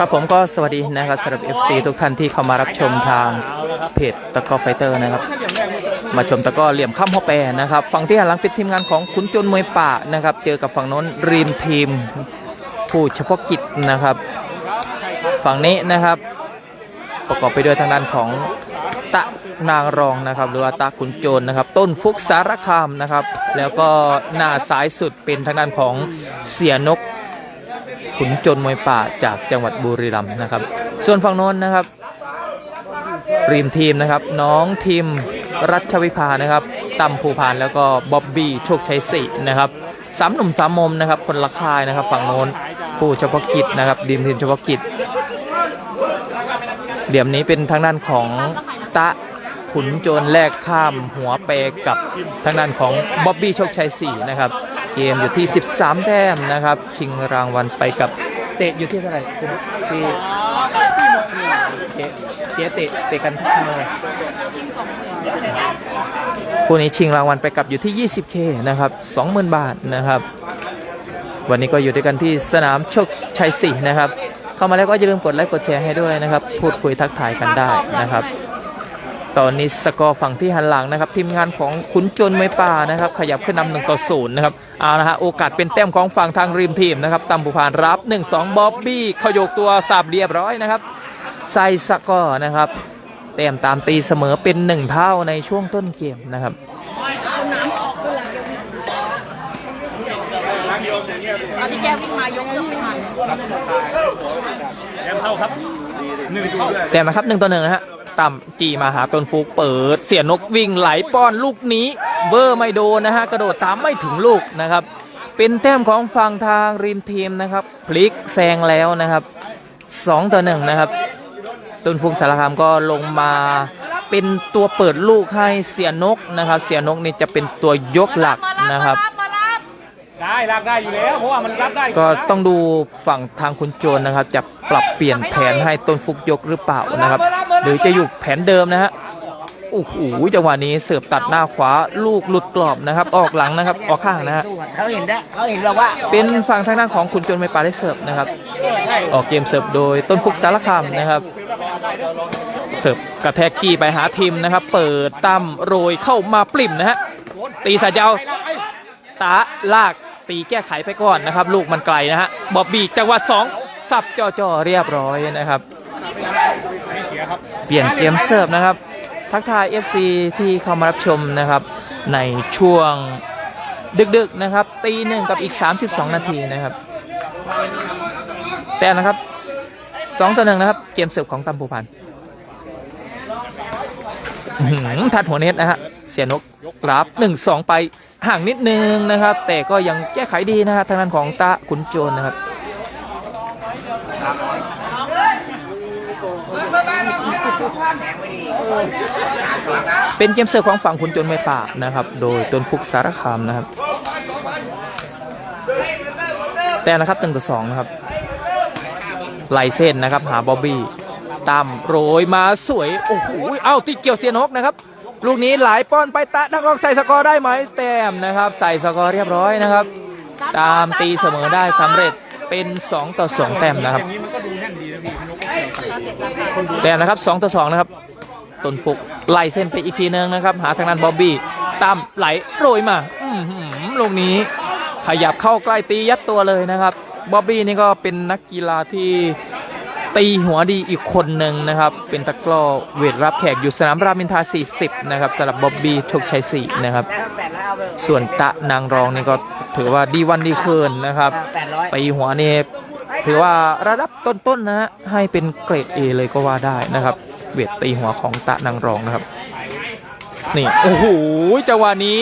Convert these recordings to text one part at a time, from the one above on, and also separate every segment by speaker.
Speaker 1: ครับผมก็สวัสดีนะครับสำหรับ FC ทุกท่านที่เข้ามารับชมทางเพจตะก้อไฟเตอร์นะครับ มาชมตะก้อเหลี่ยมข้ามฮอแปรนะครับฝั่งที่หันหลังเป็นทีมงานของขุนจนมวยป่านะครับ เจอกับฝั่งโน้นรีมทีม ผู้เฉพาะกิจนะครับ ฝั่งนี้นะครับ ประกอบไปด้วยทางด้านของ ตะนางรองนะครับ หรือว่าตะขุนโจรนะครับ ต้นฟุกสารคามนะครับ แล้วก็หน้าสายสุดเป็นทางด้านของเสียนกขุนโจรมวยป่าจากจังหวัดบุรีรัมย์นะครับ ส่วนฝั่งโน้นนะครับรีมทีมนะครับ น้องทีมรัชวิภานะครับตั้มภูพานแล้วก็บ๊อบบี้โชคชัยศรีนะครับสามหนุ่มสามมุมนะครับ คนละค่ายนะครับ ฝั่งโน้นผู้เฉพาะกิจนะครับดีมทีมเฉพาะกิจเดี๋ยวนี้เป็นทางด้านของ ตะขุนโจรแลกข้ามหัวเปกับทางด้านของบ๊อบบี้โชคชัยศรีนะครับ เกมอยู่ที่ 13 แต้มนะครับ ชิงรางวัลไปกับเตะอยู่ที่เท่าไหร่คุณที่เตะเตะเตะกันที่เท่าไหร่คู่นี้ชิงรางวัลไปกับอยู่ที่ 20K นะครับ 20,000 บาทนะครับ วันนี้ก็อยู่ด้วยกันที่สนามโชคชัยศรีนะครับ เข้ามาแล้วก็อย่าลืมกดไลค์กดแชร์ให้ด้วยนะครับ พูดคุยทักทายกันได้นะครับ ตอนนี้สกอร์ฝั่งที่หันหลังนะครับ ทีมงานของขุนจนไม่ป่านะครับ ขยับขึ้นนำหนึ่งต่อศูนย์นะครับเอาละฮะโอกาสเป็นแต้มของฝั่งทางริมทีมนะครับตำบุพานรับ 1-2 บ๊อบบี้เขาโยกตัวสับเรียบร้อยนะครับใส่สกอร์นะครับแต้มตามตีเสมอเป็นหนึ่งเท่าในช่วงต้นเกมนะครับ
Speaker 2: ตอนที่แกวิ่งมายกเกือบไม่ทัน
Speaker 1: แต้มนะครับหนึ่งต่อหนึ่งนะฮะ ต่ำจีมาหาต้นฟุกเปิด เสียนกวิ่งไหลป้อนลูกนี้เบอร์ไม่โดนนะฮะกระโดดตามไม่ถึงลูกนะครับ เป็นแต้มของฝั่งทางริมทีมนะครับพลิกแซงแล้วนะครับสองต่อหนึ่งนะครับ ต้นฟุกสารคามก็ลงมาเป็นตัวเปิดลูกให้เสียนกนะครับ เสียนกนี่จะเป็นตัวยกหลักนะครับ
Speaker 3: ได้ลากได้อยู่แล้วเพราะว่ามันรับได้
Speaker 1: ก็ต้องดูฝั่งทางคุณโจรนะครับ จะปรับเปลี่ยนแผนให้ต้นฟุกยกหรือเปล่านะครับ หรือจะอยู่แผนเดิมนะฮะโอ้โหจังหวะนี้เสิร์ฟตัดหน้าขวาลูกหลุดกรอบนะครับ ออกหลังนะครับ ออกข้างนะฮะ
Speaker 4: เขาเห็นได้เขาเห็นเราว่า
Speaker 1: เป็นฝั่งทางด้านของคุณโจรไม่ปาได้เสิร์ฟนะครับ ออกเกมเสิร์ฟโดยต้นฟุกสารคามนะครับเสิร์ฟกระแทกกี้ไปหาทีมนะครับ เปิดตั้มโรยเข้ามาปริ่มนะฮะตีสายยาวตาลาก ตีแก้ไขไปก่อนนะครับ ลูกมันไกลนะฮะบอบบี้จังหวะสองสับจ่อๆเรียบร้อยนะครับ เปลี่ยนเกมเสิร์ฟนะครับ ทักทาย FC ที่เข้ามารับชมนะครับ ในช่วงดึกๆนะครับตีหนึ่งกับอีก 32 นาทีนะครับแต่นะครับ2ต่อหนึ่งนะครับ เกมเสิร์ฟของตัมพูพันธ์ ทัดหัวเน็ตนะฮะเสียนกรับ1 2ไปห่างนิดนึงนะครับ แต่ก็ยังแก้ไขดีนะฮะทางด้านของตาขุนโจรนะครับเป็นเกมเสิร์ฟของฝั่งขุนโจรไม่ป่านะครับ โดยต้นฟุกสารคามนะครับ แต่นะครับตึงต่อสองนะครับไล่เส้นนะครับ หาบ๊อบบี้ ตามโรยมาสวย โอ้โหเอ้าติดเกี่ยวเสียนกนะครับ ลูกนี้หลายป้อนไปตะนักออกใส่สกอร์ได้ไหมแต้มนะครับ ใส่สกอร์เรียบร้อยนะครับ ตามตีเสมอได้สำเร็จเป็น 2 ต่อ 2 แต้มนะครับ
Speaker 3: อย่างนี้มันก็ดูแน่นนะพี่พนกก็เกี่ยว
Speaker 1: แต้มนะครับ 2 ต่อ 2 นะครับต้นฟุกไล่เส้นไปอีกทีนึงนะครับ หาทางด้านบอบบี้ตามไหลโรยมาอืลูกนี้ขยับเข้าใกล้ตียัดตัวเลยนะครับบ๊อบบี้นี่ก็เป็นนักกีฬาที่ ตีหัวดีอีกคนหนึ่งนะครับ เป็นตะกร้อเวทรับแขกอยู่สนามรามอินทรา40 นะครับสำหรับบ๊อบบี้ทุกชัยศรีนะครับ ส่วนตะนางรองนี่ก็ถือว่าดีวันดีคืนนะครับ
Speaker 4: แปดร้อย
Speaker 1: ตีหัวนี่ถือว่าระดับต้นๆนะฮะให้เป็นเกรด A เลยก็ว่าได้นะครับ เวทตีหัวของตะนางรองนะครับ นี่โอ้โหจังหวะนี้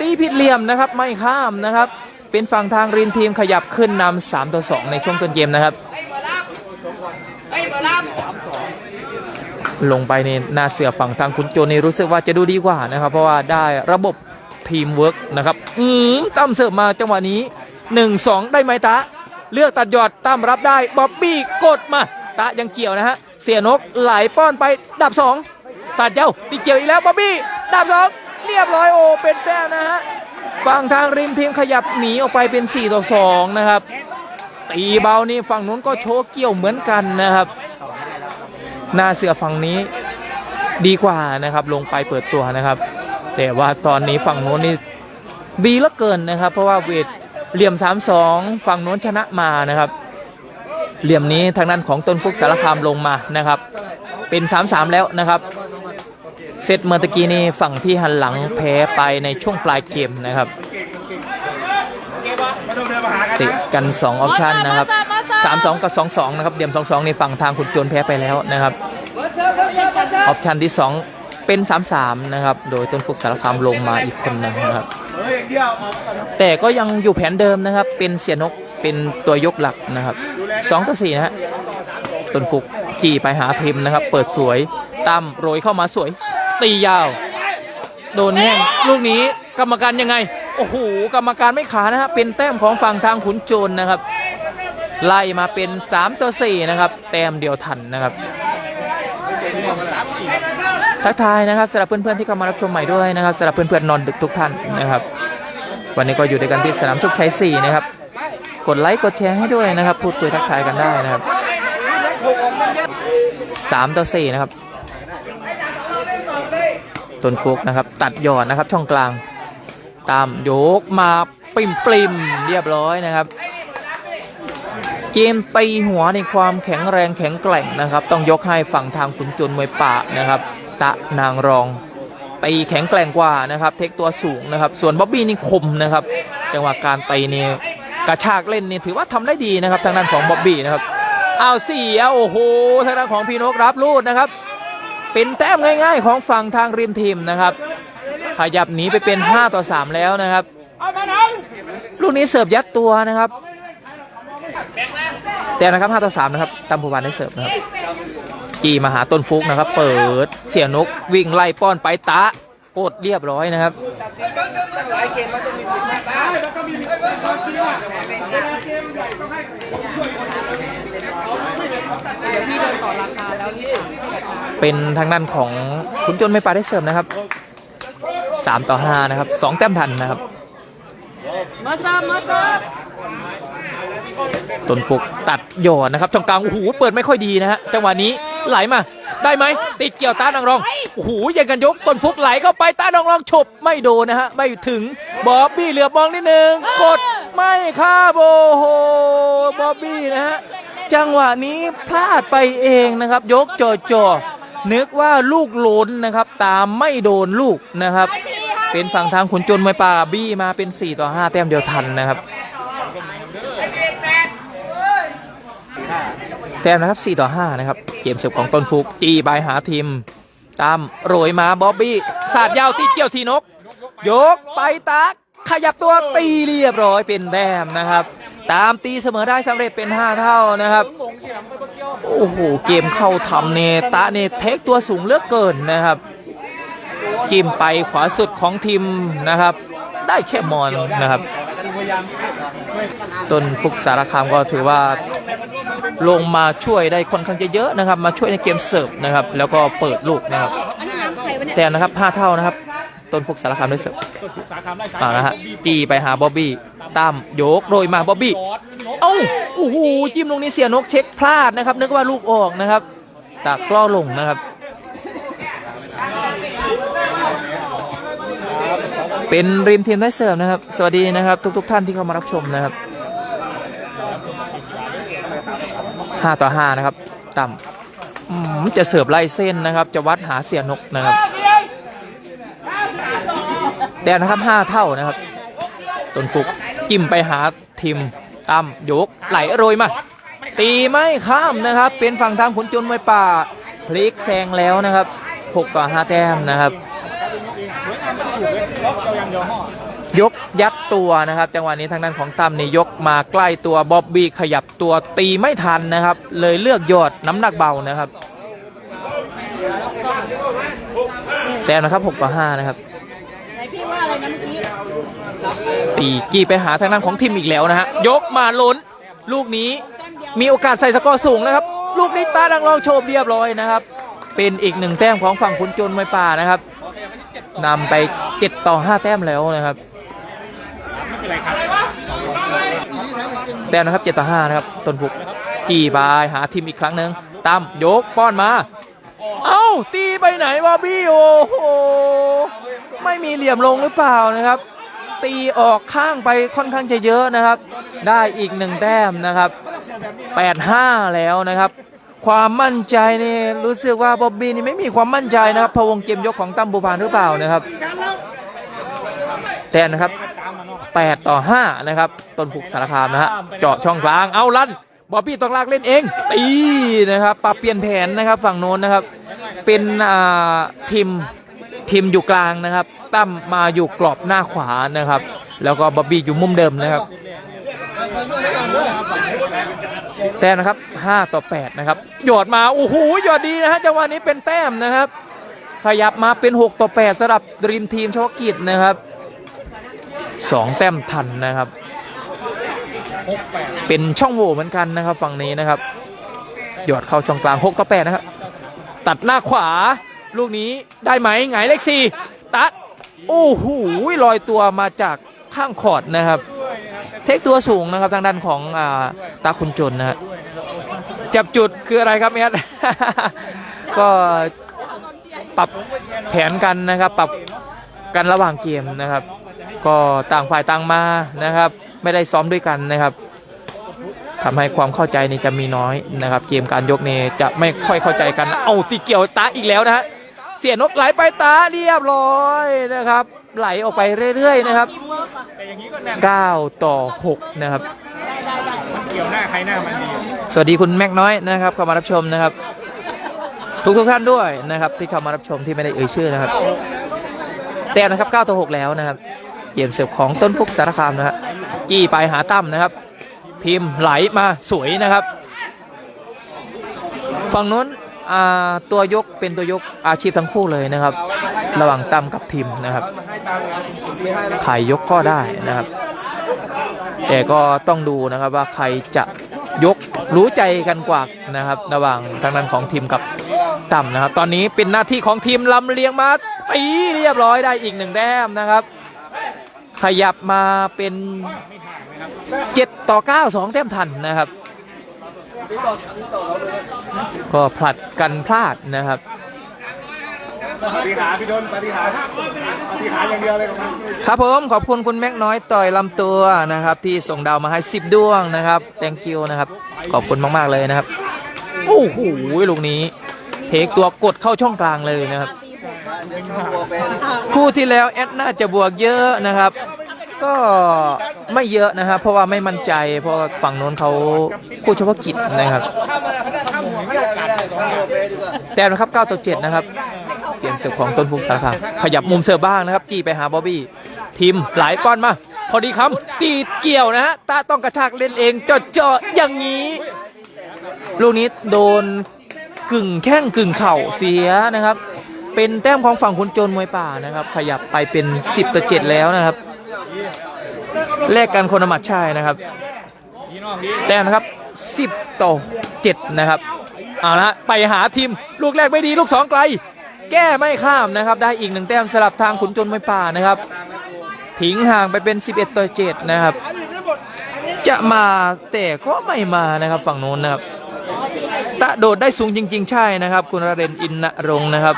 Speaker 1: ตีผิดเหลี่ยมนะครับไม่ข้ามนะครับ เป็นฝั่งทางรินทีมขยับขึ้นนำ3ต่อ2ในช่วงต้นเกมนะครับ ลงไปในหน้าเสือฝั่งทางคุณโจนี่รู้สึกว่าจะดูดีกว่านะครับ เพราะว่าได้ระบบทีมเวิร์กนะครับ อืมตั้มเสิร์ฟมาจังหวะนี้ 1 2 ได้ไหมตะ เลือกตัดยอดตั้มรับได้บ๊อบบี้กดมา ตะยังเกี่ยวนะฮะ เสียนกไหลป้อนไปดับ 2 สาดเย้าตีเกี่ยวอีกแล้วบ๊อบบี้ดับ 2 เรียบเรียบร้อยโอเป็นแต้มนะฮะฝั่งทางริมทีมขยับหนีออกไปเป็น 4 ต่อ 2 นะครับ ตีเบานี่ฝั่งนู้นก็โชว์เกี่ยวเหมือนกันนะครับ หน้าเสือฝั่งนี้ดีกว่านะครับ ลงไปเปิดตัวนะครับ แต่ว่าตอนนี้ฝั่งโน้นนี่ดีเหลือเกินนะครับ เพราะว่าเวทเหลี่ยม 3-2 ฝั่งโน้นชนะมานะครับ เหลี่ยมนี้ทางด้านของต้นฟุกสารคามลงมานะครับ เป็น 3-3 แล้วนะครับเซตเมื่อตะกี้นี่ฝั่งที่หันหลังแพ้ไปในช่วงปลายเกมนะครับ ติดกัน 2 ออปชันนะครับ 3-2 กับ 2-2 นะครับเดี่ยม 2-2 ในฝั่งทางขุนจนแพ้ไปแล้วนะครับออปชันที่ 2 เป็น 3-3 นะครับ โดยต้นฟุกสารคามลงมาอีกคนหนึงนะครับ แต่ก็ยังอยู่แผนเดิมนะครับ เป็นเสียนกเป็นตัวยกหลักนะครับ2ต่อ4นะฮะต้นฟุกจีไปหาทีมนะครับ เปิดสวยตั้มโรยเข้ามาสวย ตียาว โดนแห้งลูกนี้กรรมการยังไง โอ้โหกรรมการไม่ขานะฮะเป็นแต้มของฝั่งทางขุนโจรนะครับ ไล่มาเป็น 3 ต่อ 4 นะครับ แต้มเดียวทันนะครับทักทายนะครับสำหรับเพื่อนๆที่เข้ามารับชมใหม่ด้วยนะครับสำหรับเพื่อนๆนอนดึกทุกท่านนะครับ วันนี้ก็อยู่ด้วยกันที่สนามชคชัย4นะครับกดไลค์กดแชร์ให้ด้วยนะครับ พูดคุยทักทายกันได้นะครับ3ต่อ4นะครับต้นฟุกนะครับ ตัดหยอดนะครับ ช่องกลาง ตามโยกมาปริมปริมๆเรียบร้อยนะครับ เกมตีหัวในความแข็งแรงแข็งแกร่งนะครับ ต้องยกให้ฝั่งทางขุนจนมวยป่านะครับ ตะนางรองตีแข็งแกร่งกว่านะครับ เทคตัวสูงนะครับ ส่วนบ๊อบบี้นี่คมนะครับจังหวะการตีนี่กระชากเล่นนี่ถือว่าทำได้ดีนะครับ ทางด้านของบ๊อบบี้นะครับอ้าวเสียโอ้โหทางด้านของพีนกรับลูดนะครับ เป็นแต้มง่าย ๆ ของฝั่งทางริมทีมนะครับ ขยับหนีไปเป็น 5 ต่อ 3 แล้วนะครับ ลูกนี้เสิร์ฟยัดตัวนะครับ แต่นะครับ 5 ต่อ 3 นะครับตัมพูบานได้เสิร์ฟนะครับ จีมาหาต้นฟุกนะครับ เปิดเสียนกวิ่งไล่ป้อนไปตะกดเรียบร้อยนะครับ
Speaker 2: พี่เดินต่อราคาแล้วนี่
Speaker 1: เป็นทางด้านของคุณจนไม่ปาได้เสิร์ฟนะครับ 3ต่อ5นะครับ2แต้มทันนะครับ
Speaker 2: มาซับมาซับ
Speaker 1: ต้นฟุกตัดหยอดนะครับช่องกลางโอ้โหเปิดไม่ค่อยดีนะฮะจังหวะนี้ไหลมาได้ไหมติดเกี่ยวต้านางรองโอ้โหยังกันยกต้นฟุกไหลเข้าไปต้านางรองฉบไม่โดนนะฮะไม่ถึงบอบบี้เหลือบมองนิดนึงกดไม่ค่าโบโหบอบบี้นะฮะจังหวะนี้พลาดไปเองนะครับ ยกจ่อจ่อๆนึกว่าลูกหล้นนะครับ ตามไม่โดนลูกนะครับ เป็นฝั่งทางขุนจนมวยป่าบี้มาเป็น 4 ต่อ 5 แต้มเดียวทันนะครับ แต้มนะครับ 4 ต่อ 5 นะครับ เกมเสิร์ฟของต้นฟุกจีบายหาทีม ตามโรยมาบ๊อบบี้สาดยาวตีเกี่ยวสีนก ยกไปตัก ขยับตัวตีเรียบร้อยเป็นแต้มนะครับ ตามตีเสมอได้สำเร็จเป็น 5 เท่านะครับ โอ้โห เกมเข้าทำเนตะเนเทคตัวสูงเลือกเกินนะครับ กิมไปขวาสุดของทีมนะครับ ได้แค่มอนนะครับ ต้นฟุกสารคามก็ถือว่าลงมาช่วยได้ค่อนข้างจะเยอะนะครับ มาช่วยในเกมเสิร์ฟนะครับ แล้วก็เปิดลูกนะครับ แต่นะครับ5เท่านะครับ ต้นฟุกสารคามได้เสิร์ฟ
Speaker 3: สาคามได้
Speaker 1: มานะฮะจีไปหาบ๊อบบี้ตามโยกโรยมาบ๊อบบี้เอ้าโอ้โหจิ้มลงนี้เสียนกเช็คพลาดนะครับ นึกว่าลูกออกนะครับตากล้อลงนะครับ เป็นริมทีมได้เสิร์ฟนะครับ สวัสดีนะครับ ทุกๆท่านที่เข้ามารับชมนะครับ5ต่อ5นะครับ ต่ำอืมจะเสิร์ฟไล่เส้นนะครับ จะวัดหาเสียนกนะครับแดนนะครับ5เท่านะครับต้นฟุกจิ้มไปหาทีมตั้มยกไหลโรยมา ตีไม่ข้ามนะครับ เป็นฝั่งทางขุนจนมวยป่าพลิกแซงแล้วนะครับ6ต่อ5แต้มนะครับ ยกยัดตัวนะครับ จังหวะนี้ทางด้านของตั้มนี่ยกมาใกล้ตัวบ๊อบบี้ขยับตัวตีไม่ทันนะครับ เลยเลือกยอดน้ำหนักเบานะครับแต้มนะครับ6ต่อ5นะครับตีกี้ไปหาทางด้านของทีมอีกแล้วนะฮะยกมาล้น ลูกนี้มีโอกาสใส่สกอร์สูงนะครับ ลูกนี้ตาดังรองโชว์เรียบร้อยนะครับ เป็นอีกหนึ่งแต้มของฝั่งคุณจนไม้ป่านะครับ นำไป7ต่อ5แต้มแล้วนะครับ
Speaker 3: ไม่เป็นไรครับ
Speaker 1: แต้มนะครับ7ต่อ5นะครับต้นฟุกกี่บายหาทีมอีกครั้งหนึ่งตามยกป้อนมา เอ้า ตีไปไหนวะบี้โอ้โหไม่มีเหลี่ยมลงหรือเปล่านะครับ ตีออกข้างไปค่อนข้างจะเยอะนะครับ ได้อีกหนึ่งแต้มนะครับ 8-5 แล้วนะครับ ความมั่นใจนี่รู้สึกว่าบ๊อบบี้นี่ไม่มีความมั่นใจนะครับพะวงเกมยกของตั้มบูพานหรือเปล่านะครับแต่นะครับ 8 ต่อ 5 นะครับต้นฟุกสารคามนะฮะเจาะช่องกลางเอาลั่นบอบบี้ต้องลากเล่นเองตีนะครับปรับเปลี่ยนแผนนะครับฝั่งโน้นนะครับ เป็นอ่าทีมทีมอยู่กลางนะครับตั้มมาอยู่กรอบหน้าขวานะครับ แล้วก็บอบบี้อยู่มุมเดิมนะครับ แต้มนะครับ 5 ต่อ 8 นะครับ หยอดมา โอ้โห หยอดดีนะฮะจังหวะนี้เป็นแต้มนะครับ ขยับมาเป็น 6 ต่อ 8สำหรับดรีมทีมเฉพาะกิจนะครับ 2 แต้มทันนะครับ เป็นช่องโหว่เหมือนกันนะครับ ฝั่งนี้นะครับ หยอดเข้าช่องกลาง 6 ต่อ 8 นะครับ ตัดหน้าขวา ลูกนี้ได้ไหมหงเลขสี่ตัด โอ้โหลอยตัวมาจากข้างขอดนะครับ เทคตัวสูงนะครับทางด้านของอ่าตาคุณจนนะฮะ จับจุดคืออะไรครับเอสก็ปรับแผนกันนะครับ ปรับกันระหว่างเกมนะครับ ก็ต่างฝ่ายต่างมานะครับ ไม่ได้ซ้อมด้วยกันนะครับทำให้ความเข้าใจนี่จะมีน้อยนะครับ เกมการยกนี่จะไม่ค่อยเข้าใจกัน เอาตีเกี่ยวตาอีกแล้วนะฮะเสียนกไหลไปตาเรียบร้อยนะครับ ไหลออกไปเรื่อยๆนะครับ
Speaker 2: เกป่ะ
Speaker 3: แต่อย่างนี้ก็แน่น
Speaker 1: 9ต่อ6นะครับ
Speaker 3: เกี่ยวหน้าใครหน้ามันดี
Speaker 1: สวัสดีคุณแม็กน้อยนะครับเข้ามารับชมนะครับ ทุกทุกๆท่านด้วยนะครับ ที่เข้ามารับชมที่ไม่ได้เอ่ยชื่อนะครับแต้มนะครับ9ต่อ6แล้วนะครับเกมเสิร์ฟของต้นพุกสารคามนะฮะกี้ไปหาตั้มนะครับ พิมพ์ไหลมาสวยนะครับฝั่งนู้นอ่าตัวยกเป็นตัวยกอาชีพทั้งคู่เลยนะครับ ระหว่างตั้มกับพิมพ์นะครับใครยกก็ได้นะครับ แต่ก็ต้องดูนะครับว่าใครจะยกรู้ใจกันกว่านะครับ ระหว่างทางด้านของทีมกับต่ำนะครับ ตอนนี้เป็นหน้าที่ของทีมลำเลียงมาตีเรียบร้อยได้อีกหนึ่งแต้มนะครับ ขยับมาเป็น7ต่อ9 2แต้มทันนะครับ ก็ผลัดกันพลาดนะครับ
Speaker 3: ปฏิหารพี่ดนปฏิหารปฏิหารอย่างเดียวเลยครับ
Speaker 1: ครับผมขอบคุณคุณแม็กน้อยต่อยลำตัวนะครับ ที่ส่งดาวมาให้ 10ดวงนะครับ thank you นะครับ ขอบคุณมาก ๆ เลยนะครับ โอ้โหลูกนี้ เทคตัวกดเข้าช่องกลางเลยนะครับ คู่ที่แล้วแอดน่าจะบวกเยอะนะครับ ก็ไม่เยอะนะครับ เพราะว่าไม่มั่นใจ เพราะฝั่งโน้นเขาคู่เฉพาะกิจนะครับ
Speaker 3: ถ้ามันถ้าหัวไม่ได้โอกาสสองอย่าง
Speaker 1: แต้มนะครับ9ต่อ7นะครับ เกมเสิร์ฟของต้นฟุกสารคามขยับมุมเสิร์ฟบ้างนะครับจี้ไปหาบอบบี้ทีมหลายป้อนมาพอดีคำตีเกี่ยวนะฮะตาต้องกระชากเล่นเองเจาะๆอย่างนี้ลูกนี้โดนกึ่งแข้งกึ่งเข่าเสียนะครับ เป็นแต้มของฝั่งคุณโจรมวยป่านะครับ ขยับไปเป็น 10ต่อ7แล้วนะครับแลกกันคนละหมัดชายนะครับแต้มนะครับ 10 ต่อ 7 นะครับเอาละไปหาทีมลูกแรกไม่ดีลูก2ไกล แก้ไม่ข้ามนะครับ ได้อีกหนึ่งแต้มสลับทางขุนจนไม้ป่านะครับทิ้งห่างไปเป็น 11 ต่อ 7 นะครับ จะมาแต่ก็ไม่มานะครับฝั่งโน้นนะครับ ตะโดดได้สูงจริง ๆ ใช่นะครับ คุณระเรนอินนรงนะครับ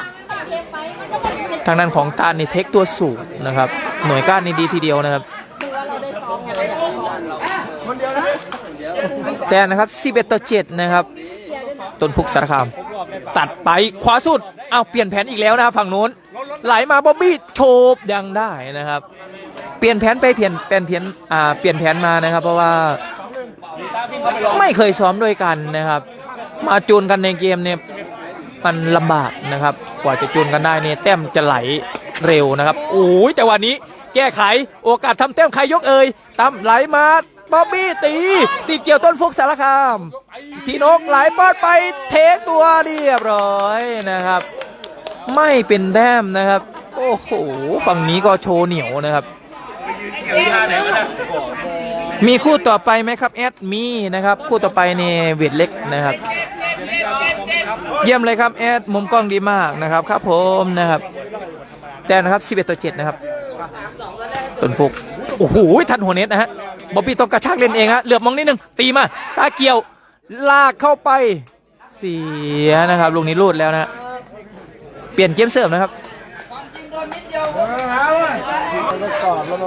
Speaker 1: ทางด้านของตานี่เทคตัวสูงนะครับ หน่วยก้านนี่ดีทีเดียวนะครับ
Speaker 2: คือว่าเราได้ซ้อมไงเอยากซ้อม
Speaker 1: แต่นะครับ 11 ต่อ 7 นะครับ ต้นฟุกสารคาม ตัดไปขวาสุด อาวเปลี่ยนแผนอีกแล้วนะครับฝั่งนู้น ไหลมาบ๊อบบี้โฉบยังได้นะครับ เปลี่ยนแผนไปเปลี่ยนเปลี่ยนแผนอ่าเปลี่ยนแผนมานะครับ เพราะว่าไม่เคยซ้อมด้วยกันนะครับ มาจูนกันในเกมเนี่ยมันลำบากนะครับ กว่าจะจูนกันได้เนี่ยแต้มจะไหลเร็วนะครับโอ้ยแต่วันนี้แก้ไขโอกาสทำแต้มใครยกเอ่ยตั้มไหลมาบ๊อบบี้ตี ติดเกี่ยวต้นฟุกสารคาม พี่นกไหลปอดไปเทคตัวเรียบร้อยนะครับ ไม่เป็นแต้มนะครับ โอ้โหฝั่งนี้ก็โชว์เหนียวนะครับ มีคู่ต่อไปไหมครับแอดมีนะครับ คู่ต่อไปเนี่ยเวทเล็กนะครับ เยี่ยมเลยครับแอดมุมกล้องดีมากนะครับครับผมนะครับแต้มนะครับ 11 ต่อ 7 นะครับต้นฟุกโอ้โหทันหัวเน็ตนะฮะบอบบี้ต้องกระชากเล่นเองฮะเหลือบมองนิดนึงตีมาตาเกี่ยวลากเข้าไปเสียนะครับลูกนี้รูดแล้วนะฮะ เปลี่ยนเกมเสร์ฟนะครับ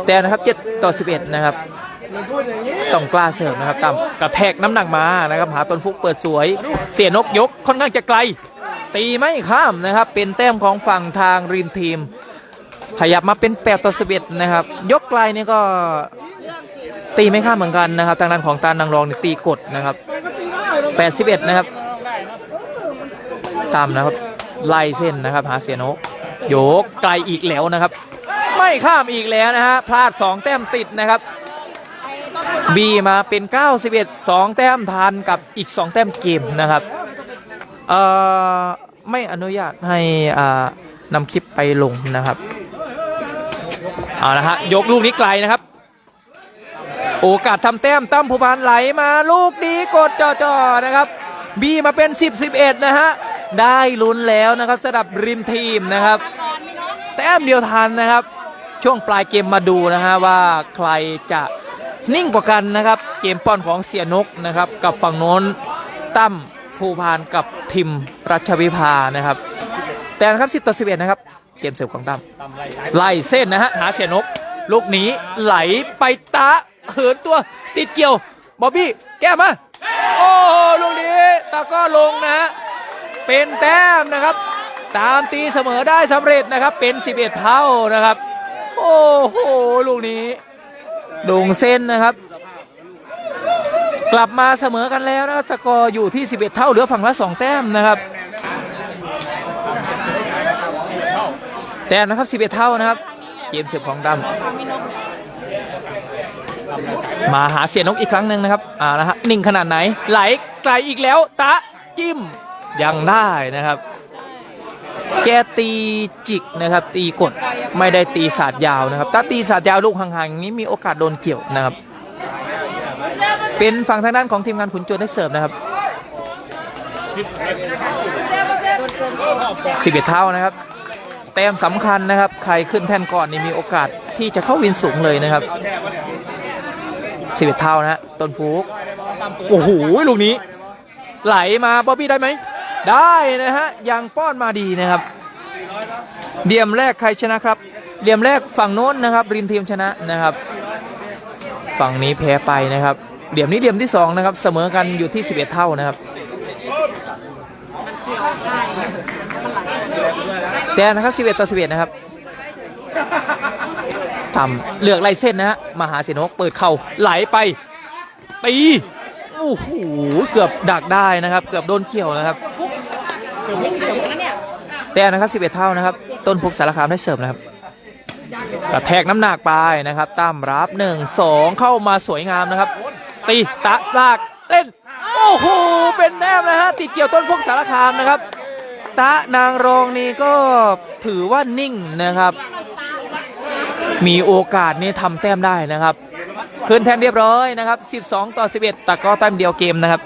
Speaker 1: แต่นะครับ7ต่อ 11 นะครับ ต้องกล้าเสร์ฟนะครับตามกระแทกน้ำหนักมานะครับหาต้นฟุกเปิดสวย เสียนกยกค่อนข้างจะไกล ตีไม่ข้ามนะครับ เป็นแต้มของฝั่งทางริมทีม ขยับมาเป็น8ต่อ 11 นะครับ ยกไกลนี่ก็ตีไม่ข้ามเหมือนกันนะครับ ทางด้านของตานางรองนี่ตีกดนะครับ 81 นะครับตามนะครับ ไล่เส้นนะครับหาเสียนโยกไกลอีกแล้วนะครับ ไม่ข้ามอีกแล้วนะฮะพลาด 2 แต้มติดนะครับบีมาเป็น 91 2 แต้มทันกับอีก 2 แต้มเกมนะครับเอ่อไม่อนุญาตให้อ่านำคลิปไปลงนะครับเอาละฮะยกลูกนี้ไกลนะครับ โอกาสทำแต้มตั้มภูบานไหลมาลูกนี้กดจ่อๆนะครับบีมาเป็น 10 11 นะฮะ ได้ลุ้นแล้วนะครับสำหรับริมทีมนะครับ แต้มเดียวทันนะครับ ช่วงปลายเกมมาดูนะฮะว่าใครจะนิ่งกว่ากันนะครับ เกมป้อนของเสียนกนะครับ กับฝั่งโน้นตั้มภูพานกับทิมรัชวิภานะครับ แต่นะครับ10ต่อ11 นะครับ เกมเสิร์ฟของตั้มไล่เส้นนะฮะหาเสียนก ลูกหนีไหลไปตะเหินตัวติดเกี่ยวบอบบี้แก้มา โอ้โหลูกนี้ตาก็ลงนะฮะ เป็นแต้มนะครับ ตามตีเสมอได้สำเร็จนะครับ เป็น 11 เท่านะครับ โอ้โหลูกนี้ลงเส้นนะครับ กลับมาเสมอกันแล้วนะสกอร์อยู่ที่ 11 เท่าเหลือฝั่งละ 2 แต้มนะครับแต้มนะครับ 11 เท่านะครับ เกมเสิร์ฟของดำมาหาเสียนกอีกครั้งหนึ่งนะครับอ่านะฮะนิ่งขนาดไหน ไหลไกลอีกแล้ว ตะจิ้ม ยังได้นะครับ แกตีจิกนะครับ ตีกดไม่ได้ตีสาดยาวนะครับ ถ้าตีสาดยาวลูกห่างๆอย่างนี้มีโอกาสโดนเกี่ยวนะครับ เป็นฝั่งทางด้านของทีมงานขุนโจวได้เสิร์ฟนะครับสิบเอ็ดเท่านะครับแต้มสำคัญนะครับ ใครขึ้นแท่นก่อนนี่มีโอกาสที่จะเข้าวินสูงเลยนะครับสิบเอ็ดเท่านะฮะต้นฟูกโอ้โหลูกนี้ ไหลมาบ๊อบบี้ได้ไหม ได้นะฮะยังป้อนมาดีนะครับเดียมแรกใครชนะครับเดียมแรกฝั่งโน้นนะครับ ริมทีมชนะนะครับ ฝั่งนี้แพ้ไปนะครับเดียมนี้เดียมที่สองนะครับเสมอกันอยู่ที่ 11 เท่านะครับแต่นะครับ 11 ต่อ 11 นะครับทำเลือกไล่เส้นนะฮะมหาเสยนกเปิดเข่าไหลไปตีโอ้โหเกือบดักได้นะครับ เกือบโดนเกี่ยวนะครับ แต่นะครับ 11 เท่านะครับ ต้นฟุกสารคามได้เสิร์ฟนะครับกระแทกน้ำหนักไปนะครับตั้มรับหนึ่งสองเข้ามาสวยงามนะครับ ตีตะลากเล่น โอ้โหเป็นแต้มนะฮะติดเกี่ยวต้นพวกสารคามนะครับ ตะนางรองนี่ก็ถือว่านิ่งนะครับ มีโอกาสนี่ทำแต้มได้นะครับ ขึ้นแทนเรียบร้อยนะครับ 12 ต่อ 11แต่ก็แต้มเดียวเกมนะครับ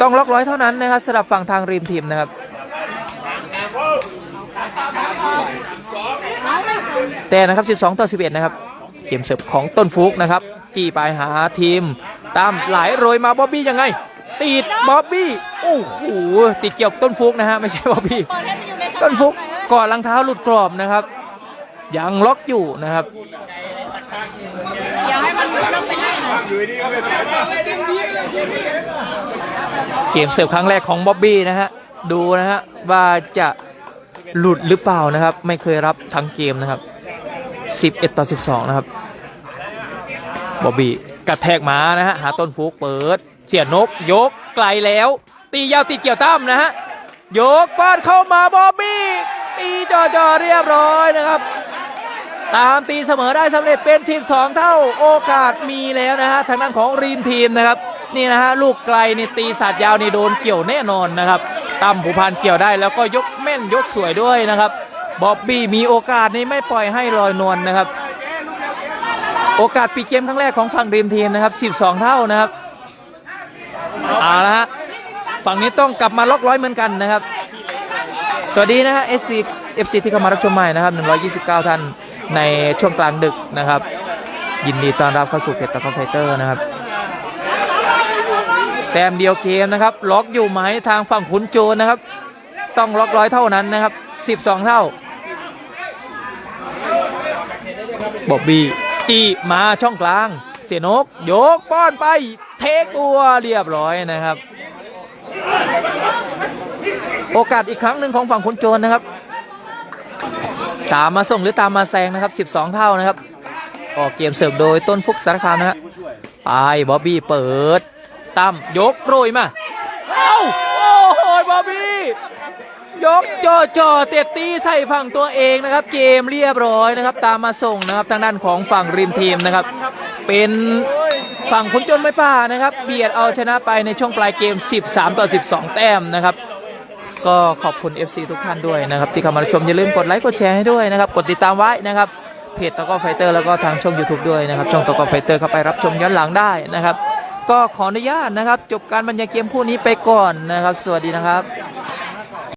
Speaker 1: ต้องล็อกร้อยเท่านั้นนะครับสำหรับฝั่งทางริมทีมนะครับแต่นะครับ 12 ต่อ 11 นะครับ เกมเสิร์ฟของต้นฟุกนะครับจี้ไปหาทีม ตามไหลายโรยมาบ๊อบบี้ยังไง ติดบ๊อบบี้โอ้โหติดเกี่ยวกับต้นฟุกนะฮะไม่ใช่บ๊อบบี้ต้นฟุกก่อนรองเท้าหลุดกรอบนะครับ ยังล็อกอยู่นะครับ เกมเสิร์ฟครั้งแรกของบ๊อบบี้นะฮะ ดูนะฮะ ว่าจะหลุดหรือเปล่านะครับ ไม่เคยรับทั้งเกมนะครับ 11 ต่อ 12 นะครับบ๊อบบี้กระแทกมานะฮะ หาต้นฟุกเปิด เสียนก ยกไกลแล้ว ตียาวตีเกี่ยวตั้มนะฮะ ยกปานเข้ามาบ๊อบบี้ตีจ่อๆเรียบร้อยนะครับตามตีเสมอได้สำเร็จเป็น 12 เท่าโอกาสมีแล้วนะฮะทางด้านของรีมทีมนะครับ นี่นะฮะลูกไกลนี่ตีสัตว์ยาวนี่โดนเกี่ยวแน่นอนนะครับตั้มผูพานเกี่ยวได้แล้วก็ยกแม่นยกสวยด้วยนะครับบ๊อบบี้มีโอกาสนี่ไม่ปล่อยให้ลอยนวลนะครับ โอกาสปีเกมครั้งแรกของฝั่งรีมทีมนะครับ 12 เท่านะครับเอาละฮะฝั่งนี้ต้องกลับมาล็อกร้อยเหมือนกันนะครับ สวัสดีนะฮะ SC FC ที่เข้ามารับชมใหม่นะครับ 129 ท่านในช่วงกลางดึกนะครับ ยินดีต้อนรับเข้าสู่เพจตะกอไฟเตอร์นะครับ แต้มเดียวเกมนะครับ ล็อกอยู่ไหมทางฝั่งขุนโจรนะครับ ต้องล็อกร้อยเท่านั้นนะครับ 12 เท่าบอบบี้จี้มาช่องกลาง เสียนก ยกป้อนไป เทคตัวเรียบร้อยนะครับ โอกาสอีกครั้งหนึ่งของฝั่งขุนโจรนะครับ ตามมาส่งหรือตามมาแซงนะครับ 12 เท่านะครับออกเกมเสิร์ฟโดยต้นฟุกสารคามนะฮะไปบอบบี้เปิด ตั้มยกโรยมา เอ้า โอ้โหบอบบี้ ยกจ่อจ่อเตะตีใส่ฝั่งตัวเองนะครับ เกมเรียบร้อยนะครับ ตามมาส่งนะครับทางด้านของฝั่งริมทีมนะครับ เป็นฝั่งขุนจนไม่ป่านะครับ เบียดเอาชนะไปในช่วงปลายเกม 13 ต่อ 12 แต้มนะครับ ก็ขอบคุณ FC ทุกท่านด้วยนะครับ ที่เข้ามาชมอย่าลืมกดไลค์กดแชร์ให้ด้วยนะครับ กดติดตามไว้นะครับเพจตะกอไฟเตอร์แล้วก็ทางช่อง YouTube ด้วยนะครับ ช่องตะกอไฟเตอร์เข้าไปรับชมย้อนหลังได้นะครับ ก็ขออนุญาตนะครับ จบการบรรยายเกมคู่นี้ไปก่อนนะครับ สวัสดีนะครับ